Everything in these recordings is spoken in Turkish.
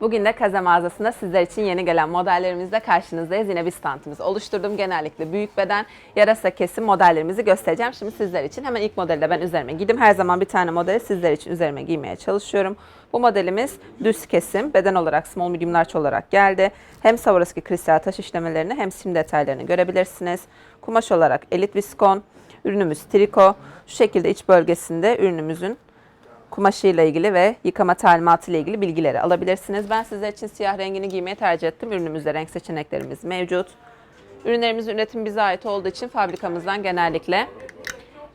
Bugün de Kaze mağazasında sizler için yeni gelen modellerimizle karşınızdayız. Yine bir standımız oluşturdum. Genellikle büyük beden, yarasa kesim modellerimizi göstereceğim. Şimdi sizler için hemen ilk modeli de ben üzerime giydim. Her zaman bir tane modeli sizler için üzerime giymeye çalışıyorum. Bu modelimiz düz kesim, beden olarak small medium large olarak geldi. Hem Swarovski kristal taş işlemelerini hem sim detaylarını görebilirsiniz. Kumaş olarak elit viskon, ürünümüz triko. Şu şekilde iç bölgesinde ürünümüzün kumaşıyla ilgili ve yıkama talimatı ile ilgili bilgileri alabilirsiniz. Ben sizler için siyah rengini giymeyi tercih ettim. Ürünümüzde renk seçeneklerimiz mevcut. Ürünlerimizin üretimi bize ait olduğu için fabrikamızdan genellikle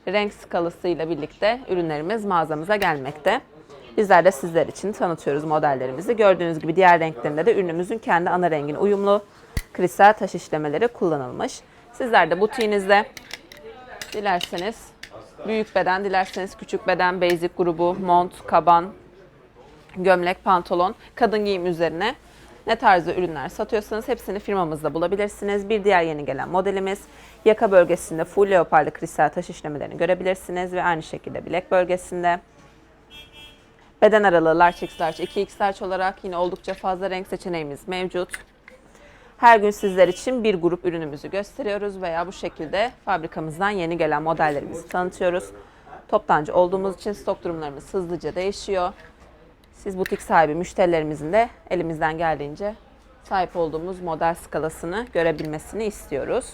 renk skalasıyla birlikte ürünlerimiz mağazamıza gelmekte. Bizler de sizler için tanıtıyoruz modellerimizi. Gördüğünüz gibi diğer renklerinde de ürünümüzün kendi ana rengine uyumlu kristal taş işlemeleri kullanılmış. Sizler de butiğinizde dilerseniz büyük beden, dilerseniz küçük beden, basic grubu, mont, kaban, gömlek, pantolon, kadın giyim üzerine ne tarzda ürünler satıyorsanız hepsini firmamızda bulabilirsiniz. Bir diğer yeni gelen modelimiz yaka bölgesinde full leoparlı kristal taş işlemelerini görebilirsiniz ve aynı şekilde bilek bölgesinde. Beden aralığı large x large, 2x large olarak yine oldukça fazla renk seçeneğimiz mevcut. Her gün sizler için bir grup ürünümüzü gösteriyoruz veya bu şekilde fabrikamızdan yeni gelen modellerimizi tanıtıyoruz. Toptancı olduğumuz için stok durumlarımız hızlıca değişiyor. Siz butik sahibi müşterilerimizin de elimizden geldiğince sahip olduğumuz model skalasını görebilmesini istiyoruz.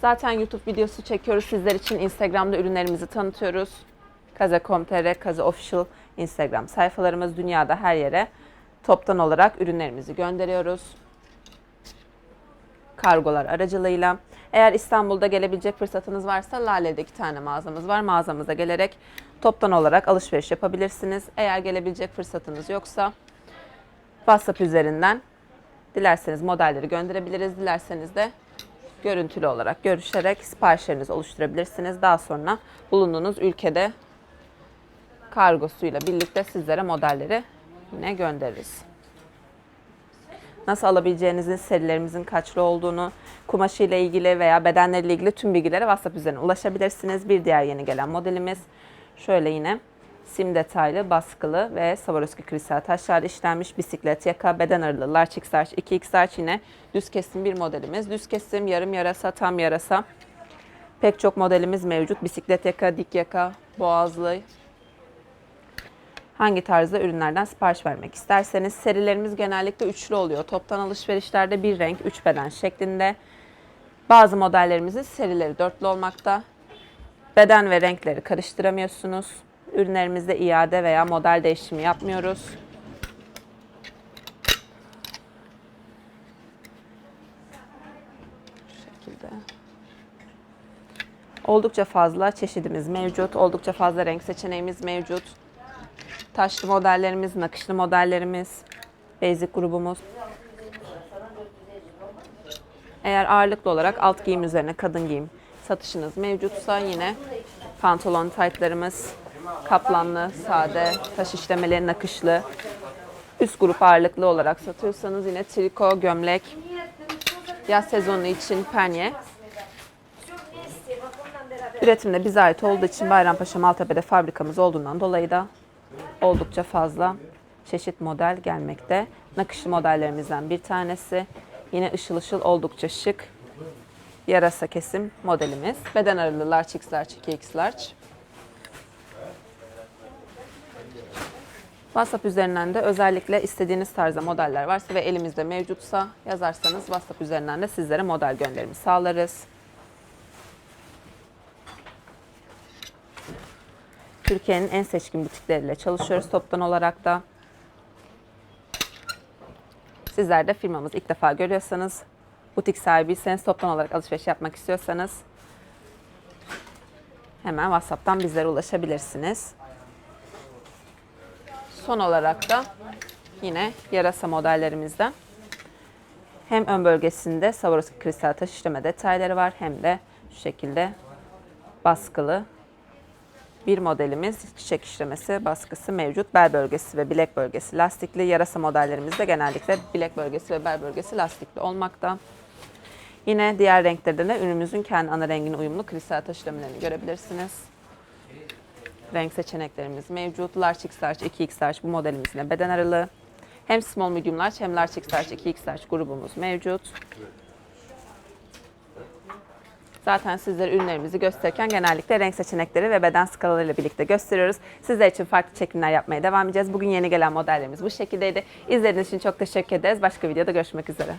Zaten YouTube videosu çekiyoruz sizler için. Instagram'da ürünlerimizi tanıtıyoruz. Kaze.com.tr, Kaze Official Instagram sayfalarımız dünyada her yere toptan olarak ürünlerimizi gönderiyoruz kargolar aracılığıyla. Eğer İstanbul'da gelebilecek fırsatınız varsa Lale'de iki tane mağazamız var. Mağazamıza gelerek toptan olarak alışveriş yapabilirsiniz. Eğer gelebilecek fırsatınız yoksa WhatsApp üzerinden dilerseniz modelleri gönderebiliriz. Dilerseniz de görüntülü olarak görüşerek siparişlerinizi oluşturabilirsiniz. Daha sonra bulunduğunuz ülkede kargosuyla birlikte sizlere modelleri yine göndeririz nasıl alabileceğinizin, serilerimizin kaçlı olduğunu, kumaşı ile ilgili veya bedenleriyle ilgili tüm bilgilere WhatsApp üzerinden ulaşabilirsiniz. Bir diğer yeni gelen modelimiz şöyle yine sim detaylı, baskılı ve Swarovski kristal taşlarla işlenmiş bisiklet, yaka, beden aralığı, large x large, 2x large yine düz kesim bir modelimiz. Düz kesim, yarım yarasa, tam yarasa. Pek çok modelimiz mevcut. Bisiklet yaka, dik yaka, boğazlı, hangi tarzda ürünlerden sipariş vermek isterseniz. Serilerimiz genellikle üçlü oluyor. Toptan alışverişlerde bir renk, üç beden şeklinde. Bazı modellerimizin serileri dörtlü olmakta. Beden ve renkleri karıştıramıyorsunuz. Ürünlerimizde iade veya model değişimi yapmıyoruz. Şekilde. Oldukça fazla çeşidimiz mevcut. Oldukça fazla renk seçeneğimiz mevcut. Taşlı modellerimiz, nakışlı modellerimiz, basic grubumuz. Eğer ağırlıklı olarak alt giyim üzerine kadın giyim satışınız mevcutsa yine pantolon taytlarımız kaplanlı, sade, taş işlemeleri nakışlı. Üst grup ağırlıklı olarak satıyorsanız yine triko, gömlek, yaz sezonu için penye. Üretimde bize ait olduğu için Bayrampaşa Maltepe'de fabrikamız olduğundan dolayı da oldukça fazla çeşit model gelmekte. Nakışlı modellerimizden bir tanesi. Yine ışıl ışıl oldukça şık yarasa kesim modelimiz. Beden aralığı large x large 2x large. WhatsApp üzerinden de özellikle istediğiniz tarzda modeller varsa ve elimizde mevcutsa yazarsanız WhatsApp üzerinden de sizlere model gönderimi sağlarız. Türkiye'nin en seçkin butikleriyle çalışıyoruz toptan olarak da. Sizler de firmamızı ilk defa görüyorsanız, butik sahibiyseniz, toptan olarak alışveriş yapmak istiyorsanız hemen WhatsApp'tan bizlere ulaşabilirsiniz. Son olarak da yine yarasa modellerimizden hem ön bölgesinde Swarovski kristal taş işleme detayları var hem de şu şekilde baskılı bir modelimiz çiçek işlemesi baskısı mevcut. Bel bölgesi ve bilek bölgesi lastikli. Yarasa modellerimizde genellikle bilek bölgesi ve bel bölgesi lastikli olmakta. Yine diğer renklerde de ürünümüzün kendi ana rengine uyumlu kristal taş işlemlerini görebilirsiniz. Renk seçeneklerimiz mevcut. Large X large, 2X large bu modelimizin de beden aralığı. Hem small, medium large hem large XL, 2X large grubumuz mevcut. Zaten sizlere ürünlerimizi gösterirken genellikle renk seçenekleri ve beden skalalarıyla birlikte gösteriyoruz. Sizler için farklı çekimler yapmaya devam edeceğiz. Bugün yeni gelen modellerimiz bu şekildeydi. İzlediğiniz için çok teşekkür ederiz. Başka videoda görüşmek üzere.